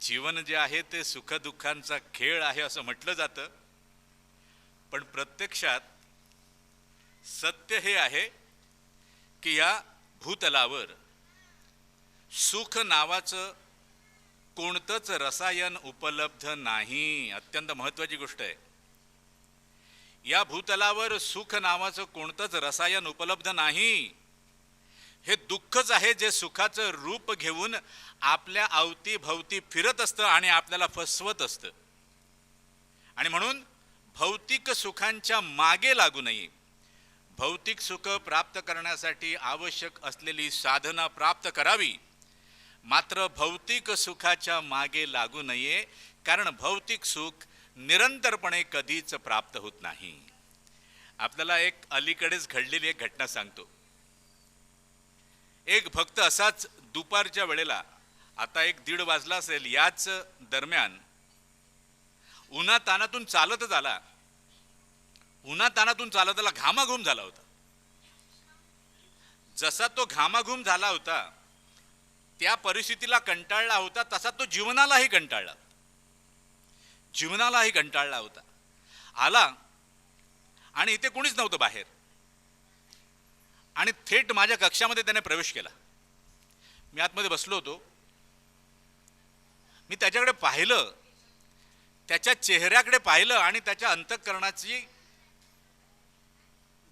जीवन जे आहे ते सुखदुःखांचा खेळ आहे असं म्हटलं जातं. पण प्रत्यक्षात सत्य हे आहे की या भूतलावर सुख नावाचं कोणतंच रसायन उपलब्ध नाही. अत्यंत महत्त्वाची गोष्ट आहे. या भूतलावर सुख नावाचं कोणतंच रसायन उपलब्ध नाही. हे दुःखच आहे जे सुखाचं रूप घेऊन आपल्या अवतीभवती फिरत असतं आणि आपल्याला फसवत असतं. आणि म्हणून भौतिक सुखांच्या मागे लागू नये. भौतिक सुख प्राप्त करण्यासाठी आवश्यक असलेली साधना प्राप्त करावी. मात्र भौतिक सुखाच्या मागे लागू नये कारण भौतिक सुख निरंतरपणे कधीच प्राप्त होत नाही. आपल्याला एक अलीकडेच घडलेली एक घटना सांगतो. एक भक्त असाच दुपारच्या वेळेला आता एक दीड वाजला असेल याच दरम्यान उन्हा तानातून चालतच आला उन्हा तानातून चालत आला घामाघूम झाला होता. जसा तो घामाघूम झाला होता त्या परिस्थितीला कंटाळला होता तसा तो जीवनालाही कंटाळला जीवनालाही कंटाळला होता. आला आणि इथे कोणीच नव्हतं बाहेर. आणि थेट माझ्या कक्षामध्ये त्याने प्रवेश केला. मी आतमध्ये बसलो होतो. मी त्याच्याकडे पाहिलं त्याच्या चेहऱ्याकडे पाहिलं आणि त्याच्या अंतःकरणाची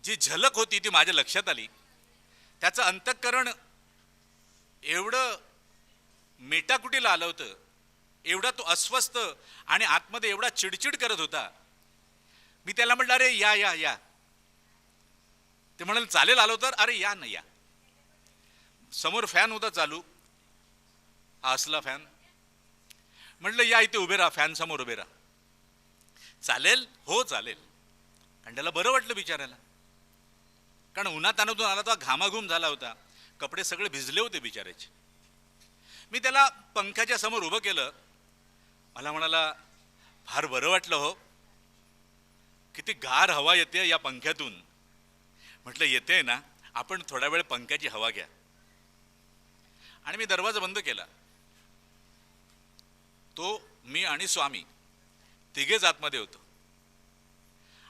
जी झलक होती ती माझ्या लक्षात आली. त्याचं अंतःकरण एवढं मेटाकुटीला आलं होतं एवढा तो अस्वस्थ आणि आतमध्ये एवढा चिडचिड करत होता. मी त्याला म्हटलं अरे या या या. ते म्हणाल चालेल आलो तर. अरे या ना या. समोर फॅन होता चालू. हा असला फॅन म्हटलं या इथे उभे राहा फॅन समोर उभे राहा. चालेल? हो चालेल. आणि त्याला बरं वाटलं बिचारायला कारण उन्हात आला तो घामाघूम झाला होता. कपडे सगळे भिजले होते बिचारायचे मी त्याला पंख्याच्या समोर उभं केलं. मला म्हणाला फार बरं वाटलं हो. किती गार हवा येते या पंख्यातून. म्हटलं येते ना आपण थोडा वेळ पंख्याची हवा घ्या. आणि मी दरवाजा बंद केला. तो मी आणि स्वामी तिघेच आतमध्ये होतो.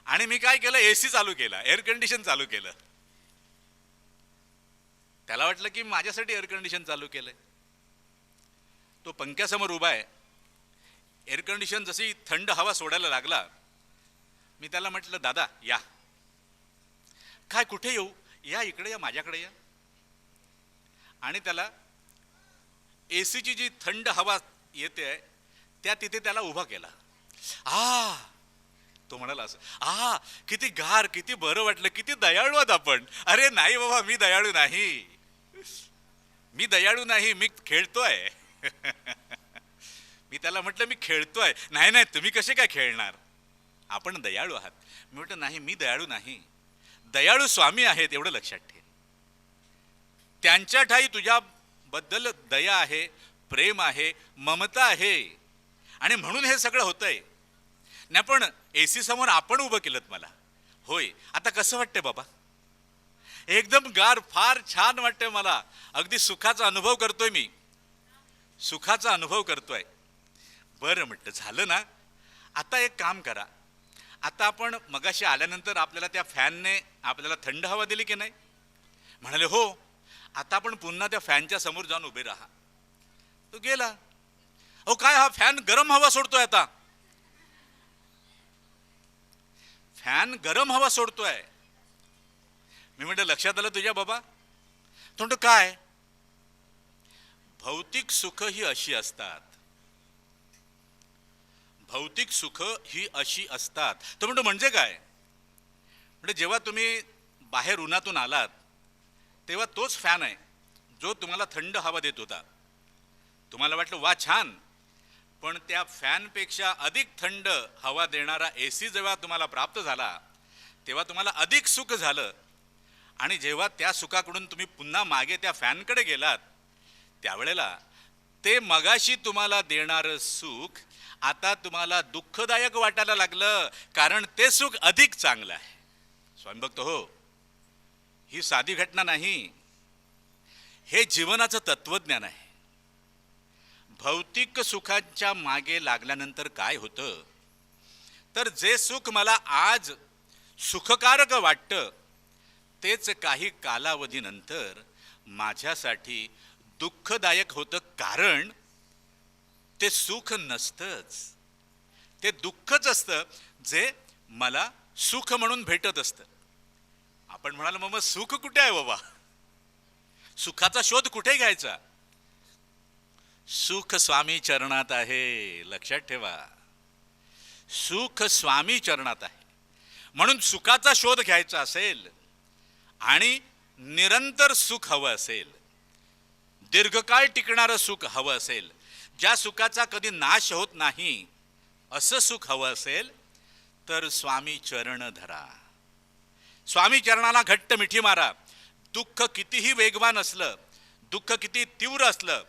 आणि मी काय केलं एसी चालू केला एअर कंडिशन चालू केलं. त्याला वाटलं की माझ्यासाठी एअर कंडिशन चालू केलंय. तो पंख्यासमोर उभा आहे. एअर कंडिशन जशी थंड हवा सोडायला लागला मी त्याला म्हटलं दादा या. काय कुठे येऊ? या इकडे या माझ्याकडे या. आणि त्याला ए सीची जी थंड हवा येते आहे त्या तिथे त्याला उभा केला. आ तो म्हणाला असं आ किती गार किती बरं वाटलं किती दयाळू आहात आपण. अरे नाही बाबा मी दयाळू नाही. मी दयाळू नाही मी खेळतोय. मी त्याला म्हटलं मी खेळतोय. नाही नाही तुम्ही कसे काय खेळणार? आपण दयाळू आहात. मी म्हटलं नाही मी दयाळू नाही. दयाळू स्वामी आहेत एवढं लक्षात ठेव. त्यांच्या ठाई तुझ्याबद्दल दया आहे प्रेम आहे ममता आहे. आणि म्हणून हे सगळं होतंय. नाही पण ए सी समोर आपण उभं केलं मला. होय आता कसं वाटतंय बाबा? एकदम गार फार छान वाटतंय मला. अगदी सुखाचा अनुभव करतोय मी. सुखाचा अनुभव करतोय. बरं म्हटलं झालं ना? आता एक काम करा. आता आपण मगाशी आल्यानंतर आपल्याला त्या फॅनने आपल्याला थंड हवा दिली की नाही? म्हणाले हो आता आपण पुन्हा त्या फॅनच्या समोर जाऊन उभे राहा. तो गेला. अहो काय हा फॅन गरम हवा सोडतोय आता? फॅन गरम हवा सोडतोय. मी म्हणते लक्षात आलं तुझ्या बाबा? तो म्हणतो काय? भौतिक सुख ही अशी असतात भौतिक सुख ही अशी असतात. तर म्हणतो म्हणजे काय? म्हणजे जेव्हा तुम्ही बाहेर उन्हातून आलात तेव्हा तोच फॅन आहे जो तुम्हाला थंड हवा देत होता. तुम्हाला वाटलं वा छान. पण त्या फॅनपेक्षा अधिक थंड हवा देणारा ए सी जेव्हा तुम्हाला प्राप्त झाला तेव्हा तुम्हाला अधिक सुख झालं. आणि जेव्हा त्या सुखाकडून तुम्ही पुन्हा मागे त्या फॅनकडे गेलात त्यावेळेला ते मगाशी तुम्हाला देणारं सुख आता तुम्हाला दुःखदायक वाटायला लागलं कारण ते सुख अधिक चांगलं आहे. स्वामी भक्त हो. ही साधी घटना नाही. हे जीवनाचं तत्वज्ञान आहे. भौतिक सुखांच्या मागे लागल्यानंतर काय होतं? तर जे सुख मला आज सुखकारक वाटतं तेच काही कालावधीनंतर माझ्यासाठी दुःखदायक होतं कारण ते सुख नसतंच. ते दुःखच असतं जे मला सुख म्हणून भेटत असतं. आपण म्हणाल मग मग सुख कुठे आहे बाबा? सुखाचा शोध कुठे घ्यायचा? सुख स्वामी चरणात आहे लक्षात ठेवा. सुख स्वामी चरणात आहे. म्हणून सुखाचा शोध घ्यायचा असेल आणि निरंतर सुख हवं असेल. दीर्घकाळ टिकणारं सुख हवं असेल ज्या सुखाचा कधी नाश होत नाही असं सुख हवं असेल तर स्वामी चरण धरा. स्वामी चरणाला घट्ट मिठी मारा. दुःख कितीही वेगवान असलं दुःख किती तीव्र असलं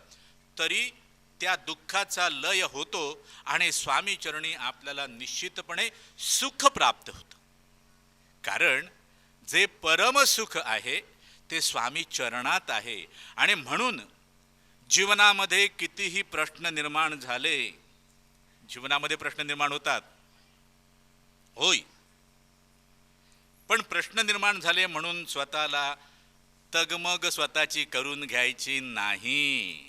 तरी त्या दुःखाचा लय होतो आणि स्वामी चरणी आपल्याला निश्चितपणे सुख प्राप्त होतं. कारण जे परमसुख आहे ते स्वामी चरणात आहे. आणि म्हणून जीवनामध्ये कितीही प्रश्न निर्माण झाले जीवनामध्ये प्रश्न निर्माण होतात. होय. पण प्रश्न निर्माण झाले म्हणून स्वतःला तगमग स्वतःची करून घ्यायची नाही.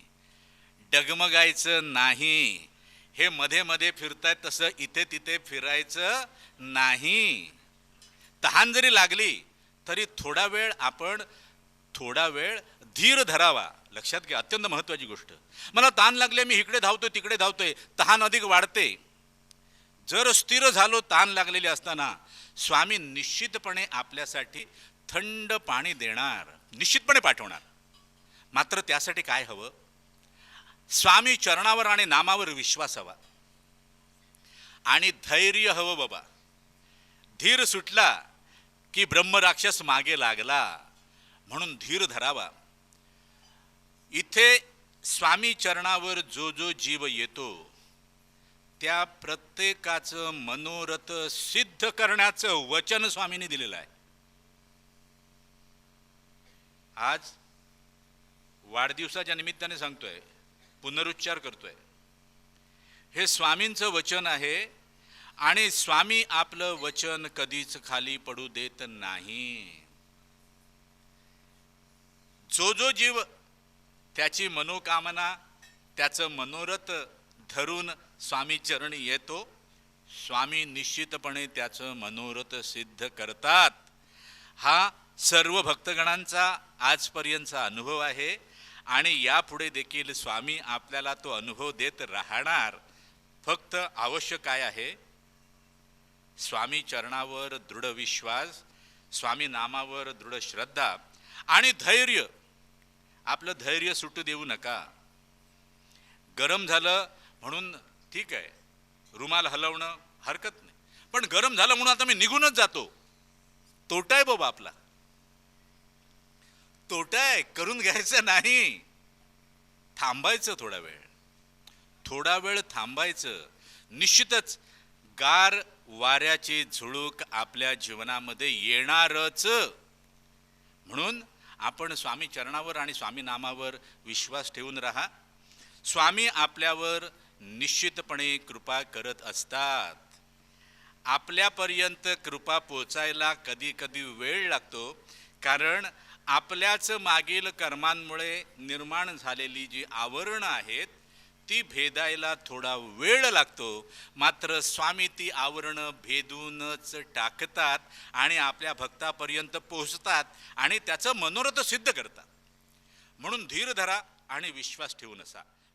डगमगायचं नाही. हे मध्ये मध्ये फिरतायत तसं इथे तिथे फिरायचं नाही. तहान जरी लागली तरी थोडा वेळ आपण थोडा वेळ धीर धरावा. लक्षात घ्या अत्यंत महत्त्वाची गोष्ट. मला ताण लागले मी इकडे धावतोय तिकडे धावतोय. तहान अधिक वाढते. जर स्थिर झालो ताण लागलेले असताना स्वामी निश्चितपणे आपल्यासाठी थंड पाणी देणार. निश्चितपणे पाठवणार. मात्र त्यासाठी काय हवं? स्वामी चरणावर आणि नामावर विश्वास हवा. आणि धैर्य हवं बाबा. धीर सुटला की ब्रह्मराक्षस मागे लागला. म्हणून धीर धरावा. इथे स्वामी चरणावर जो जो जीव येतो त्या प्रत्येकाचं मनोरथ सिद्ध करण्याचं वचन स्वामींनी दिलेलं आहे. आज वाढदिवसाच्या निमित्ताने सांगतोय पुनरुच्चार करतोय. हे स्वामींचं वचन आहे आणि स्वामी आपलं वचन कधीच खाली पडू देत नाही. जो जो जीव त्याची मनोकामना त्याचं मनोरथ धरून स्वामी चरणी येतो स्वामी निश्चितपणे त्याचं मनोरथ सिद्ध करतात. हा सर्व भक्तगणांचा आजपर्यंतचा अनुभव आहे आणि यापुढे देखील स्वामी आपल्याला तो अनुभव देत राहणार. फक्त आवश्यक काय आहे? स्वामी चरणावर दृढ विश्वास स्वामी नामावर दृढ श्रद्धा आणि धैर्य आपलं धैर्य सुटू देऊ नका. गरम झालं म्हणून ठीक आहे. रुमाल हलवणं हरकत नाही. पण गरम झालं म्हणून आता मी निघूनच जातो. तोटा आहे बाबा आपला. तोटा आहे करून घ्यायचं नाही. थांबायचं थोडा वेळ. थोडा वेळ थांबायचं. निश्चितच गार वाऱ्याची झुळूक आपल्या जीवनामध्ये येणारच. म्हणून आपण स्वामी चरणावर आणि स्वामी नामावर विश्वास ठेवून राहा. स्वामी आपल्यावर निश्चितपणे कृपा करत असतात. आपल्यापर्यंत कृपा पोचायला कधी कधी वेळ लागतो कारण आपल्याच मागील कर्मांमुळे निर्माण झालेली जी आवरणं आहेत ती भेदायला थोडा वेळ लागतो. मात्र स्वामी ती आवरणं भेदूनच टाकतात आणि आपल्या भक्तापर्यंत पोहोचतात आणि त्याचं मनोरथ सिद्ध करतात. म्हणून धीर धरा आणि विश्वास ठेवून असा